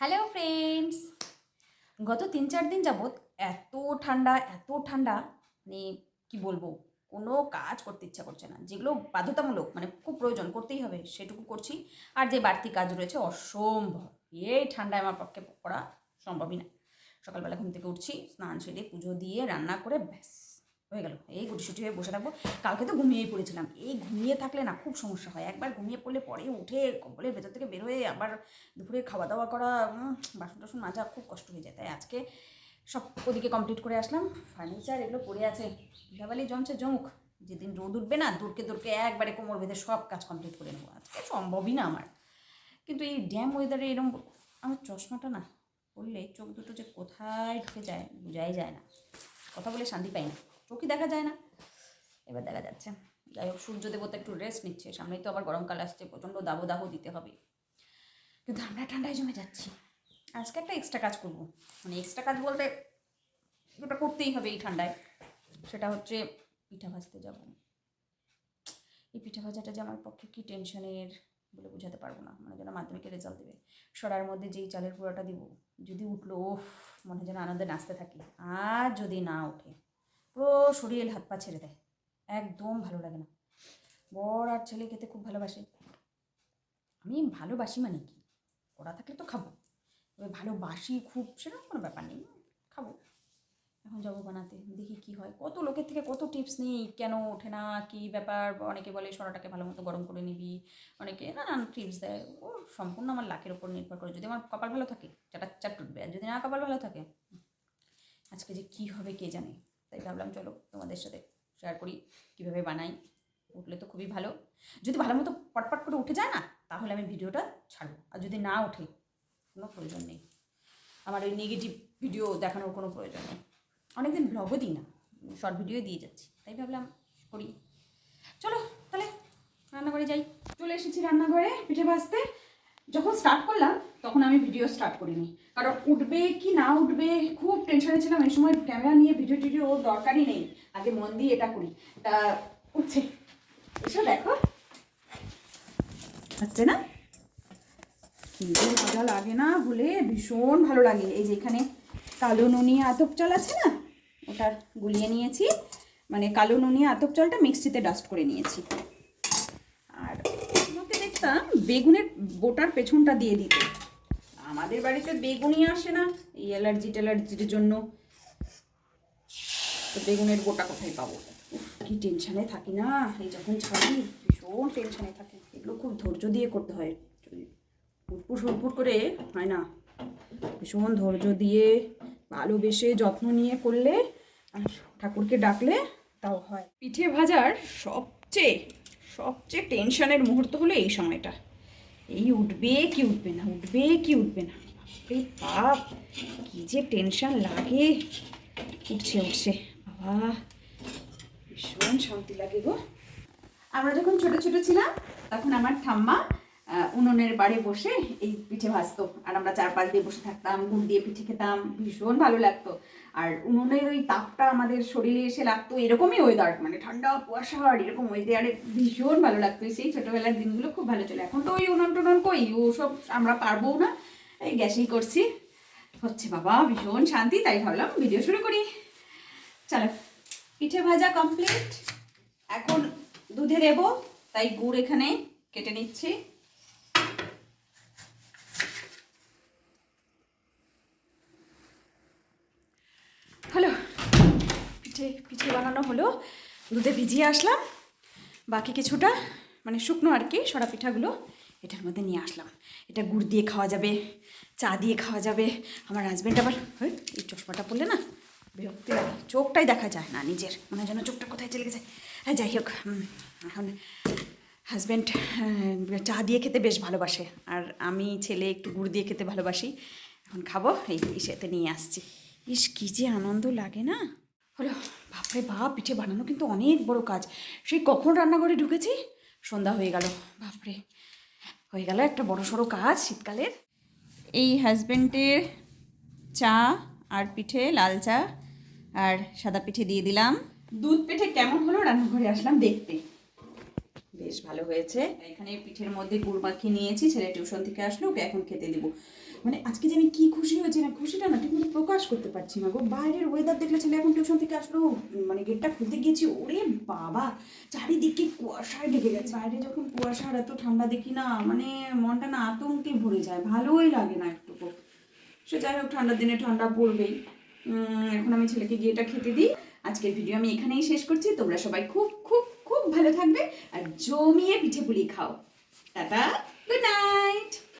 Hello friends গত তিন, চার দিন যাবৎ এত ঠান্ডা এত ঠান্ডা মানে কি বলব, কোনো কাজ করতে ইচ্ছা করছে না। যেগুলো বাধ্যতামূলক মানে খুব প্রয়োজন, করতেই হবে, সেটুকু করছি। আর যে বাড়তি কাজ রয়েছে, অসম্ভব। এই ঠান্ডায় আমার পক্ষে করা সম্ভবই না। সকালবেলা ঘুম থেকে উঠছি, স্নান সেরে পুজো দিয়ে, রান্না করে ব্যাস। হয়ে গেল। এই গুটিসুটি হয়ে বসে থাকব। কালকে তো ঘুমিয়েই পড়েছিলাম। এই ঘুমিয়ে থাকলে না খুব সমস্যা হয়। একবার ঘুমিয়ে পড়লে পরে উঠে কম্বলের ভেতর থেকে বের হয়ে আবার দুপুরে খাওয়া দাওয়া করা বাসন টাসন মাজা খুব কষ্ট হয়ে যায়। তাই আজকে সব ওদিকে কমপ্লিট করে আসলাম। ফার্নিচার এগুলো পড়ে আছে। পিঠাবালি জমছে, জমুক। যেদিন রোদ উঠবে না, দূরকে দূরকে একবারে কোমর বেঁধে সব কাজ কমপ্লিট করে নেব। আজকে সম্ভবই না আমার। কিন্তু এই ড্যাম ওয়েদারে এরকম আমার চশমাটা না পড়লে চোখ দুটো যে কোথায় ঢুকে যায়, বোঝাই যায় না। কথা বলে শান্তি পাই না। চোখই দেখা যায় না। এবার দেখা যাচ্ছে। যাই হোক, সূর্য দেবতা একটু রেস্ট নিচ্ছে। সামনেই তো আবার গরমকাল আসছে, প্রচণ্ড দাবদাহ দিতে হবে। কিন্তু আমরা ঠান্ডায় জমে যাচ্ছি। আজকে একটা এক্সট্রা কাজ করব। মানে এক্সট্রা কাজ বলতে ওটা করতেই হবে এই ঠান্ডায়। সেটা হচ্ছে পিঠা ভাজতে যাব। এই পিঠা ভাজাটা যে আমার পক্ষে কী টেনশনের বলে বোঝাতে পারব না। মানে যেন মাধ্যমিকের রেজাল্ট দেবে। সরার মধ্যে যেই চালের পুরোটা দিব, যদি উঠল ওফ মনে যেন আনন্দে নাচতে থাকি। আর যদি না ওঠে পুরো শরীর হাত পা ছেড়ে দেয়। একদম ভালো লাগে না। বর আর ছেলে খেতে খুব ভালোবাসে। আমি ভালোবাসি মানে কি? ওরা থাকলে তো খাব। তবে ভালোবাসি খুব সেরকম কোনো ব্যাপার নেই। খাব। এখন যাব বানাতে। দেখি কি হয়। কত লোকের থেকে কত টিপস নিই। কেন ওঠে না? কি ব্যাপার? অনেকে বলে সরাটাকে ভালো মতো গরম করে নিবি। অনেকে নানান টিপস দেয়। ও সম্পূর্ণ আমার লাকের ওপর নির্ভর করে। যদি আমার কপাল ভালো থাকে চাটা চাট আর যদি না কপাল ভালো থাকে, আজকে যে কি হবে কে জানে? তাই ভাবলাম চলো তোমাদের সাথে শেয়ার করি কীভাবে বানাই। উঠলে তো খুবই ভালো। যদি ভালো মতো পটপট করে উঠে যায় না, তাহলে আমি ভিডিওটা ছাড়বো। আর যদি না ওঠে, কোনো প্রয়োজন নেই। আমার ওই নেগেটিভ ভিডিও দেখানোর কোনো প্রয়োজন নেই। অনেকদিন ব্লগও দিই না শর্ট ভিডিও দিয়ে যাচ্ছি। তাই ভাবলাম করি। চলো, তাহলে রান্নাঘরে যাই। চলে এসেছি রান্নাঘরে পিঠে ভাজতে। যখন স্টার্ট করলাম, তখন আমি ভিডিও স্টার্ট করিনি। কারণ উঠবে কি না উঠবে, খুব টেনশনে ছিলাম। এই সময় ক্যামেরা নিয়ে ভিডিও টিডিও দরকারই নেই। আগে মন দিয়ে এটা করি। তা, উঠছে। এসো দেখো। হচ্ছে না? কি যে মজা লাগে না বলে ভীষণ ভালো লাগে। এই যে এখানে কালো নুনি আতপ চাল আছে না? ওটা গুলিয়ে নিয়েছি। মানে কালো নুনি আতপ চালটা মিক্সিতে ডাস্ট করে নিয়েছি। বেগুনের বোটার পেছনটা দিয়ে দিতে। আমাদের বাড়িতে বেগুনই আসে না, এই অ্যালার্জি ট্যালার্জির জন্য। তো বেগুনের বোটা কোথায় পাবো? কি টেনশানে থাকি না, এই যখন ছাড়ি, ভীষণ টেনশানে থাকি। এগুলো খুব ধৈর্য দিয়ে করতে হয়। উটপুট হুটপুট করে হয় না, ভীষণ ধৈর্য দিয়ে ভালোবেসে যত্ন নিয়ে করলে আর ঠাকুরকে ডাকলে তাও হয়। পিঠে ভাজার সবচেয়ে সবচেয়ে টেনশানের মুহূর্ত হলো এই সময়টা। এই উঠবে কি উঠবে না, উঠবে কি উঠবে না। বাপরে বাপ, কি যে টেনশন লাগে। উঠছে উঠছে। বাবা, ভীষণ শান্তি লাগে গো। আমরা যখন ছোট ছোট ছিলাম, তখন আমার ঠাম্মা উনুনের বাড়ি বসে এই পিঠে ভাজতো। আর আমরা চার পাঁচ দিয়ে বসে থাকতাম গুড় দিয়ে পিঠে খেতাম, ভীষণ ভালো লাগতো। আর উনুনের ওই তাপটা আমাদের শরীরে এসে লাগতো এরকমই ওয়েদার মানে ঠান্ডা, কুয়াশা, আর এরকম ওয়েদারে ভীষণ ভালো লাগতো। সেই ছোটোবেলার দিনগুলো খুব ভালো ছিল এখন তো ওই উনুন টুনুন কই? ও সব আমরা পারব না। এই গ্যাসেই করছি। হচ্ছে বাবা, ভীষণ শান্তি, তাই ভাবলাম ভিডিও শুরু করি। চলো, পিঠে ভাজা কমপ্লিট এখন দুধে দেবো, তাই গুড় এখানে কেটে নিচ্ছি হলো পিঠে পিঠে বানানো হলো। দুধে ভিজিয়ে আসলাম। বাকি কিছুটা মানে শুকনো আর কি সরা পিঠাগুলো এটার মধ্যে নিয়ে আসলাম। এটা গুড় দিয়ে খাওয়া যাবে চা দিয়ে খাওয়া যাবে। আমার হাজব্যান্ড আবার হেই, এই চশমাটা পরলে না বিরক্তি লাগে। চোখটাই দেখা যায় না নিজের। মনে যেন চোখটা কোথায় চলে গেছে। হ্যাঁ যাই হোক এখন হাজব্যান্ড চা দিয়ে খেতে বেশ ভালোবাসে। আর আমি ছেলে একটু গুড় দিয়ে খেতে ভালোবাসি। এখন খাব এই ইসেতে নিয়ে আসছি। ইস কী যে আনন্দ লাগে না। হলো বাপরে বাপ, পিঠে বানানো কিন্তু অনেক বড় কাজ। সেই কখন রান্নাঘরে ঢুকেছি? সন্ধ্যা হয়ে গেল। বাপরে, হয়ে গেল একটা বড় সড়ো কাজ শীতকালের এই হাজব্যান্ডের চা আর পিঠে লাল চা আর সাদা পিঠে দিয়ে দিলাম। দুধ পিঠে কেমন হলো রান্নাঘরে আসলাম দেখতে। বেশ ভালো হয়েছে। এখানে পিঠের মধ্যে গুড় মাখিয়ে নিয়েছি, ছেলে টিউশন থেকে আসলো, ওকে এখন খেতে দিব। মানে আজকে যে আমি কি খুশি হয়েছি না, খুশিটা না, ঠিক মতো প্রকাশ করতে পারছি না গো। বাইরের ওয়েদার দেখলে ছেলে এখন টিউশন থেকে আসলো মানে গেটটা খুলতে গিয়েছি, ওরে বাবা! চারিদিকে কুয়াশায় ঢেকে গেছে। বাইরে যখন কুয়াশার এত ঠান্ডা দেখি না মানে মনটা না আতঙ্কে ভরে যায়, ভালোই লাগে না একটুকু। সে যাই হোক, ঠান্ডার দিনে ঠান্ডা পড়বেই। এখন আমি ছেলেকে গিয়ে এটা খেতে দিই। আজকের ভিডিও আমি এখানেই শেষ করছি। তোমরা সবাই খুব খুব খুব ভালো থাকবে। আর জমিয়ে পিঠে পুলি খাও। Tata good night